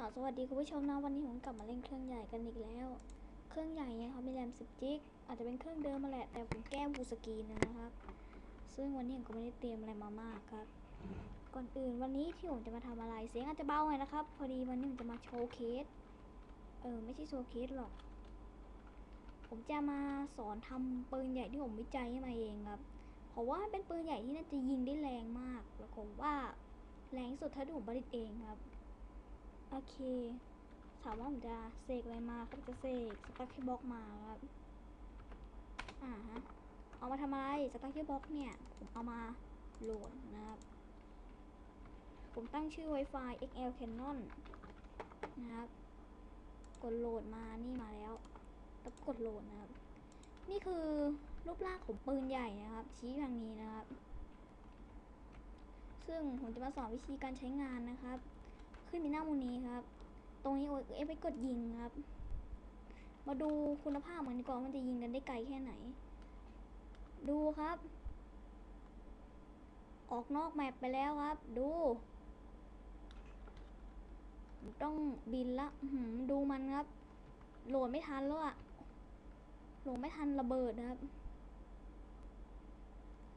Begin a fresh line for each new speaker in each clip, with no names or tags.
กล่าวสวัสดีคุณผู้ชมนะวันนี้ผมกลับมาเล่นเครื่องใหญ่กันอีกแล้ว เครื่องใหญ่เนี่ยเขามีแรม10จิกอาจจะเป็นเครื่องเดิมมาแหละแต่ผมแก้บูสกีนนะครับ ซึ่งวันนี้ผมก็ไม่ได้เตรียมอะไรมามากครับ ก่อนอื่นวันนี้ที่ผมจะมาทำอะไรเสียงอาจจะเบาหน่อยนะครับ พอดีวันนี้ผมจะมาโชว์เคสเออไม่ใช่โชว์เคสหรอก ผมจะมาสอนทำปืนใหญ่ที่ผมวิจัยมาเองครับเพราะว่าเป็นปืนใหญ่ที่น่าจะยิงได้แรงมาก แล้วผมว่าแรงสุดเท่าที่ผมผลิตเองครับ โอเค ถามว่าผมจะเสกอะไรมาก็จะเสกสตั๊กที่บล็อกมาครับอ่าฮะ เอามาทำอะไรสตั๊กที่บล็อกเนี่ย ผมเอามาโหลดนะครับ ผมตั้งชื่อ Wi-Fi XL Canon นะครับ กดโหลดมา นี่มาแล้วแล้วกดโหลดนะครับ นี่คือรูปร่างของปืนใหญ่นะครับ ชี้ทางนี้นะครับ ซึ่งผมจะมาสอนวิธีการใช้งานนะครับ ขึ้นมีหน้ามูนี้ครับ ตรงนี้โอ้ยไปกดยิงครับ มาดูคุณภาพมันกว่ามันจะยิงกันได้ไกลแค่ไหน ดูครับ ออกนอกแมปไปแล้วครับ ดูต้องบินละดูมันครับ โหลดไม่ทันแล้วอะโหลดไม่ทันระเบิดนะครับ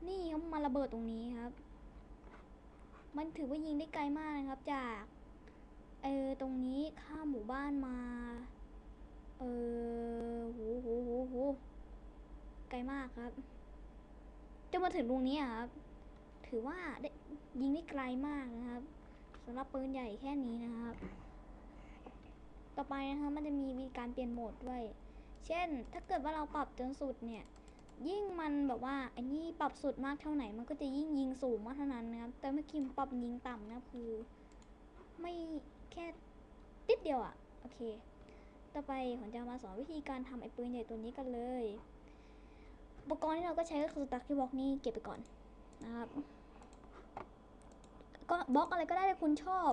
นี่ครับมาระเบิดตรงนี้ครับ มันถือว่ายิงได้ไกลมากนะครับจาก เออตรงนี้ข้ามหมู่บ้านมา เออโหโหโหโหไกลมากครับจนมาถึงตรงนี้ครับ ถือว่าได้ยิงได้ไกลมากนะครับสำหรับปืนใหญ่แค่นี้นะครับ ต่อไปนะครับมันจะมีวิธีการเปลี่ยนโหมดด้วย เช่น ถ้าเกิดว่าเราปรับจนสุดเนี่ย ยิ่งมันแบบว่าอันนี้ปรับสุดมากเท่าไหน มันก็จะยิ่งยิงสูงมากเท่านั้นนะครับ แต่เมื่อกี้ปรับยิงต่ำนะคือ ไม่ แค่ติดเดียวอะโอเค ต่อไปผมจะมาสอนวิธีการทำไอ้ปืนใหญ่ตัวนี้กันเลย อุปกรณ์ที่เราก็ใช้ก็คือสตั๊กที่บล็อกนี่เก็บไปก่อนนะครับ ก็บล็อกอะไรก็ได้ที่คุณชอบ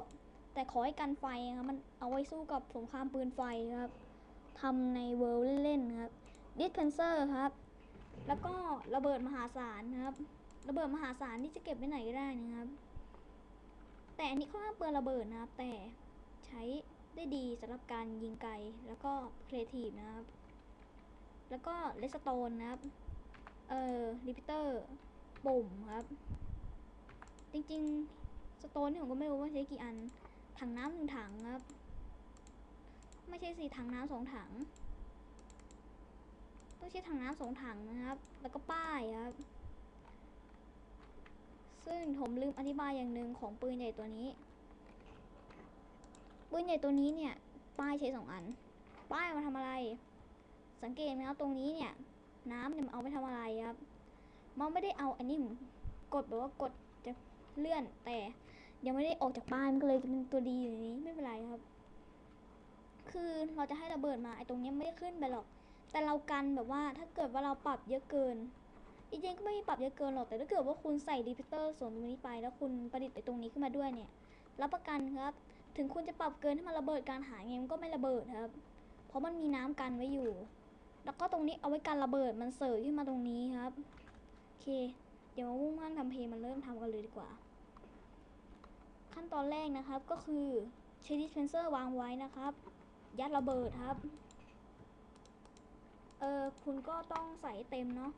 แต่ขอให้กันไฟนะครับมันเอาไว้สู้กับสงครามปืนไฟครับทำในเวิลด์เล่นๆครับดิสเพนเซอร์ครับ แล้วก็ระเบิดมหาศาลนะครับ ระเบิดมหาศาลที่จะเก็บไว้ไหนก็ได้นะครับ แต่อันนี้ค่อนข้างเปลืองระเบิดนะครับ แต่ ใช้ได้ดีสำหรับการยิงไกล แล้วก็ครีเอทีฟนะครับ แล้วก็เลสโตนนะครับ เอ่อรีพิเตอร์ปุ่มครับ จริงๆสโตนนี่ผมก็ไม่รู้ว่าใช้กี่อัน ถังน้ำหนึ่งถังครับ ไม่ใช่สี่ถังน้ำสองถัง ต้องใช้ถังน้ำสองถังนะครับ แล้วก็ป้ายครับ ซึ่งผมลืมอธิบายอย่างหนึ่งของปืนใหญ่ตัวนี้ ปืนใหญ่ตัวนี้เนี่ย ป้ายใช้สองอัน ป้ายมาทำอะไร สังเกตไหมครับตรงนี้เนี่ย น้ำเนี่ยมันเอาไปทำอะไรครับ มันไม่ได้เอาอันนี้กดแบบว่ากดจะเลื่อนแต่ยังไม่ได้ออกจากบ้านมันก็เลยเป็นตัวดีอยู่นนี้ไม่เป็นไรครับ คือเราจะให้ระเบิดมาไอ้ตรงนี้ไม่ได้ขึ้นไปหรอก แต่เรากันแบบว่าถ้าเกิดว่าเราปรับเยอะเกินจริงๆก็ไม่ได้ปรับเยอะเกินหรอกแต่ถ้าเกิดว่าคุณใส่รีพิเตอร์ส่วนตรงนี้ไป แล้วคุณประดิษฐ์ไอ้ตรงนี้ขึ้นมาด้วยเนี่ยรับประกันครับ ถึงคุณจะปรับเกินให้มันระเบิดการหาไงมันก็ไม่ระเบิดครับ เพราะมันมีน้ำกันไว้อยู่ แล้วก็ตรงนี้เอาไว้กันระเบิดมันเสยขึ้นมาตรงนี้ครับ โอเค เดี๋ยวมามุ่งมั่นทำเพลงมันเริ่มทำกันเลยดีกว่า ขั้นตอนแรกนะครับก็คือใช้ดิสเพนเซอร์วางไว้นะครับ ยัดระเบิดครับ เออคุณก็ต้องใส่เต็มเนาะ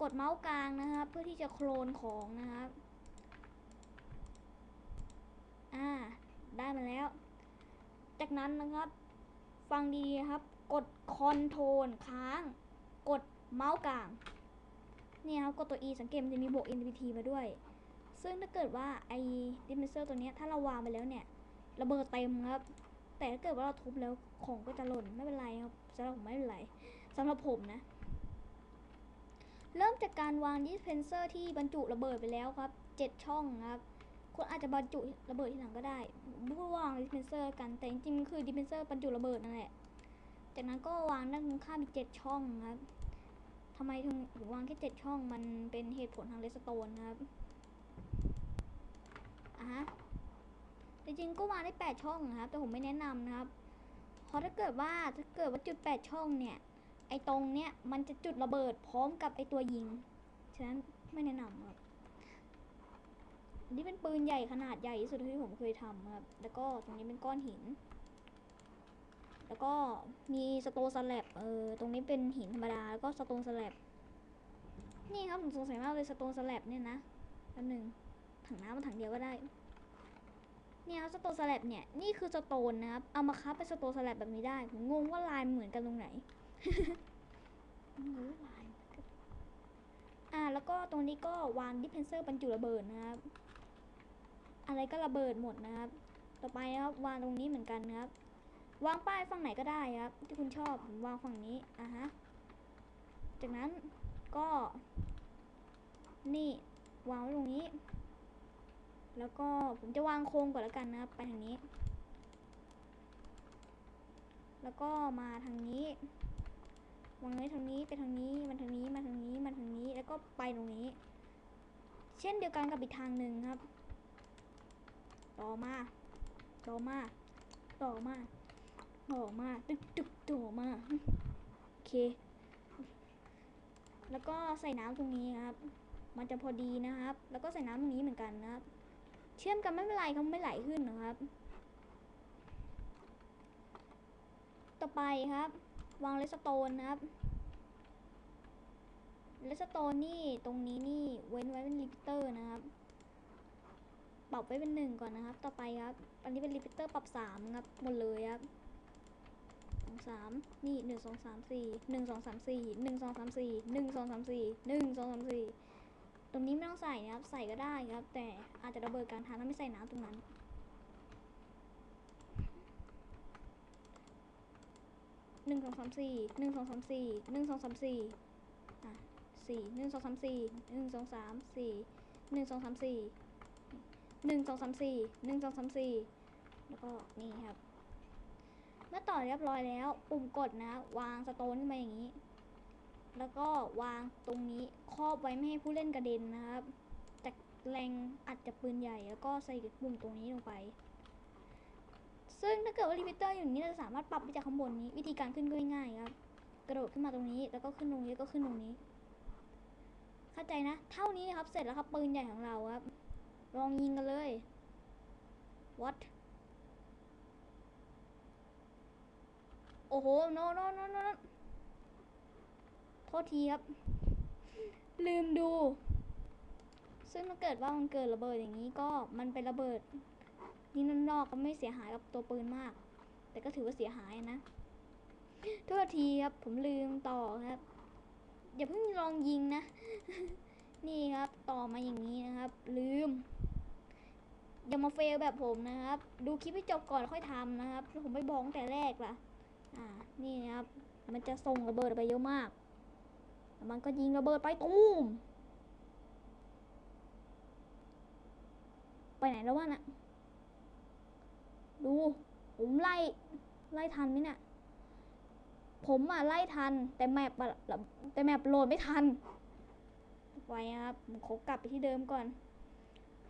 กดเมาส์กลางนะครับ เพื่อที่จะโคลนของนะครับ อ่า ได้มาแล้ว จากนั้นนะครับ ฟังดีๆครับ กดคอนโทรลค้าง กดเมาส์กลางเนี่ยครับกดตัว E สังเกตมันจะมีบวก NPT มาด้วย ซึ่งถ้าเกิดว่าไอ้ดิมเซอร์ตัวนี้ถ้าเราวางไปแล้วเนี่ย ระเบิดเต็มครับ แต่ถ้าเกิดว่าเราทุบแล้วของก็จะหล่นไม่เป็นไรครับสำหรับผมไม่เป็นไรสำหรับผมนะ เริ่มจากการวางดิสเพนเซอร์ที่บรรจุระเบิดไปแล้วครับเจ็ดช่องครับ คุณอาจจะบรรจุระเบิดที่หลังก็ได้ไม่วางดิเพนเซอร์กันแต่จริงๆมันคือดิเพนเซอร์บรรจุระเบิดนั่นแหละจากนั้นก็วางด้านข้างอีกเจ็ดช่องครับทำไมถึงวางแค่เจ็ดช่องมันเป็นเหตุผลทางเลสโตนครับอะฮะจริงๆก็วางได้แปดช่องนะครับ แต่ผมไม่แนะนำนะครับ เพราะถ้าเกิดว่าถ้าเกิดว่าจุดแปดช่องเนี่ย ไอ้ตรงเนี้ยมันจะจุดระเบิดพร้อมกับไอ้ตัวยิง ฉะนั้นไม่แนะนำครับ นี่เป็นปืนใหญ่ขนาดใหญ่ที่สุดที่ผมเคยทำครับ แล้วก็ตรงนี้เป็นก้อนหิน แล้วก็มีสโตนสแลบเออตรงนี้เป็นหินธรรมดาแล้วก็สโตนสแลบนี่ครับผมสงสัยมากเลยสโตนสแลบเนี่ยนะแป๊บหนึ่งถังน้ำมันถังเดียวก็ได้ เนี่ยครับสโตนสแลบเนี่ยนี่คือสโตนนะครับ เอามาคับเป็นสโตนสแลบแบบนี้ได้ผมงงว่าลายมันเหมือนกันตรงไหนงงว่ลายมันเหมือนกันอ่าแล้วก็ตรงนี้ก็วางดิเพนเซอร์บรรจุระเบิดนะครับ อะไรก็ระเบิดหมดนะครับ ต่อไปนะครับวางตรงนี้เหมือนกันนะครับ วางป้ายฝั่งไหนก็ได้ครับ ที่คุณชอบผมวางฝั่งนี้อะฮะจากนั้นก็ นี่วางไว้ตรงนี้ แล้วก็ผมจะวางโครงก่อนแล้วกันนะครับ ไปทางนี้ แล้วก็มาทางนี้วางไว้ทางนี้ไปทางนี้มาทางนี้มาทางนี้มาทางนี้แล้วก็ไปตรงนี้ เช่นเดียวกันกับอีกทางหนึ่งครับ ต่อมา ต่อมา ต่อมา ต่อมาตึกตึกต่อมา โอเค แล้วก็ใส่น้ำตรงนี้ครับ มันจะพอดีนะครับ แล้วก็ใส่น้ำตรงนี้เหมือนกันนะครับ เชื่อมกันไม่เป็นไรครับไม่ไหลขึ้นนะครับ ต่อไปครับ วางเลสโตนนะครับเลสโตนนี่ตรงนี้นี่เว้นไว้เป็นลิมิเตอร์นะครับ ปรับไว้เป็นหนึ่งก่อนนะครับ ต่อไปครับ อันนี้เป็นลิมิเตอร์ปรับสามครับ หมดเลยครับสองสามนี่หนึ่งสองสามสี่หนึ่งสองสามสี่หนึ่งสองสามสี่หนึ่งสองสามสี่หนึ่งสองสามสี่ตรงนี้ไม่ต้องใส่นะครับ ใส่ก็ได้ครับ แต่อาจจะระเบิดกลางทางถ้าไม่ใส่น้ำตรงนั้น หนึ่งสองสามสี่ หนึ่งสองสามสี่ หนึ่งสองสามสี่อะสี่หนึ่งสองสามสี่ หนึ่งสองสามสี่ หนึ่งสองสามสี่ หนึ่งสองสามสี่หนึ่งสองสามสี่แล้วก็นี่ครับ เมื่อต่อเรียบร้อยแล้ว ปุ่มกดนะ วางสโตนขึ้นมาอย่างนี้ แล้วก็วางตรงนี้ครอบไว้ไม่ให้ผู้เล่นกระเด็นนะครับจากแรงอัดจากปืนใหญ่ แล้วก็ใส่ปุ่มตรงนี้ลงไป ซึ่งถ้าเกิดว่าลิมิเตอร์อยู่นี้เราจะสามารถปรับไปจากข้างบนนี้ วิธีการขึ้นก็ง่ายๆครับ กระโดดขึ้นมาตรงนี้ แล้วก็ขึ้นตรงนี้ก็ขึ้นตรงนี้ เข้าใจนะ เท่านี้นะครับ เสร็จแล้วครับปืนใหญ่ของเราครับ ลองยิงกันเลย what โอ้โห no no no no โทษทีครับ ลืมดู ซึ่งถ้าเกิดว่ามันเกิดระเบิดอย่างนี้ก็มันเป็นระเบิดนี่นั่นนอกก็ไม่เสียหายกับตัวปืนมาก แต่ก็ถือว่าเสียหายนะโทษทีครับ ผมลืมต่อครับ อย่าเพิ่งลองยิงนะ นี่ครับต่อมาอย่างนี้นะครับ ลืมอย่ามาเฟลแบบผมนะครับ ดูคลิปให้จบก่อนค่อยทำนะครับผมไม่บอกตั้งแต่แรกล่ะอ่านี่นะครับ มันจะส่งระเบิดไปเยอะมากมันก็ยิงระเบิดไปตูมไปไหนแล้ววะน่ะ ดูผมไล่ไล่ทันไหมเนี่ยผมอะไล่ทัน แต่แมปอะแต่แมปโหลดไม่ทัน ไว้ครับผมขอกลับไปที่เดิมก่อน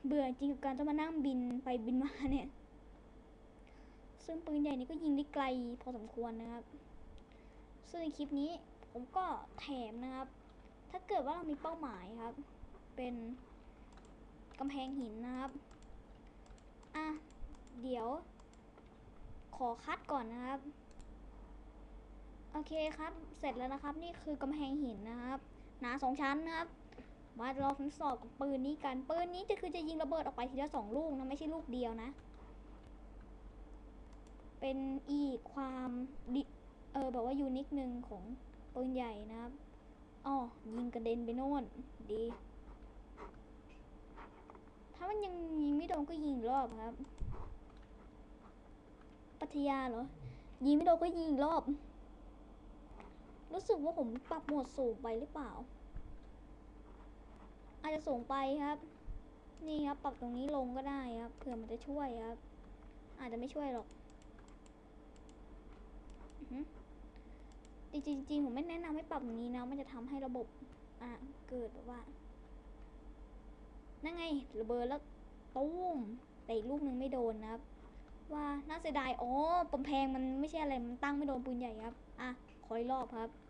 เบื่อจริงกับการต้องมานั่งบินไปบินมาเนี่ย ซึ่งปืนใหญ่นี้ก็ยิงได้ไกลพอสมควรนะครับ ซึ่งในคลิปนี้ผมก็แถมนะครับ ถ้าเกิดว่าเรามีเป้าหมายครับ เป็นกำแพงหินนะครับ อะ เดี๋ยว ขอคัดก่อนนะครับโอเคครับ เสร็จแล้วนะครับ นี่คือกำแพงหินนะครับ หนาสองชั้นนะครับ มาลองทดสอบกับปืนนี้กัน ปืนนี้จะคือจะยิงระเบิดออกไปทีละสองลูกนะไม่ใช่ลูกเดียวนะ เป็นอีกความเออแบบว่ายูนิคหนึ่งของปืนใหญ่นะครับอ๋อยิงกระเด็นไปโน่นดี ถ้ามันยังยิงไม่โดนก็ยิงรอบครับ ปัทยาเหรอ ยิงไม่โดนก็ยิงรอบ รู้สึกว่าผมปรับโหมดสูงไปหรือเปล่า สูงไปครับ นี่ครับปรับตรงนี้ลงก็ได้ครับเผื่อมันจะช่วยครับ อาจจะไม่ช่วยหรอกจริงๆจริงผมไม่แนะนำให้ปรับอย่างนี้นะมันจะทำให้ระบบ อะเกิดแบบว่านั่นไงระเบิดแล้วตุ้มแต่อีกลูกหนึ่งไม่โดนนะครับ ว่าน่าเสียดายอ๋อกำแพงมันไม่ใช่อะไรมันตั้งไม่โดนปืนใหญ่ครับ อะขออีกรอบครับ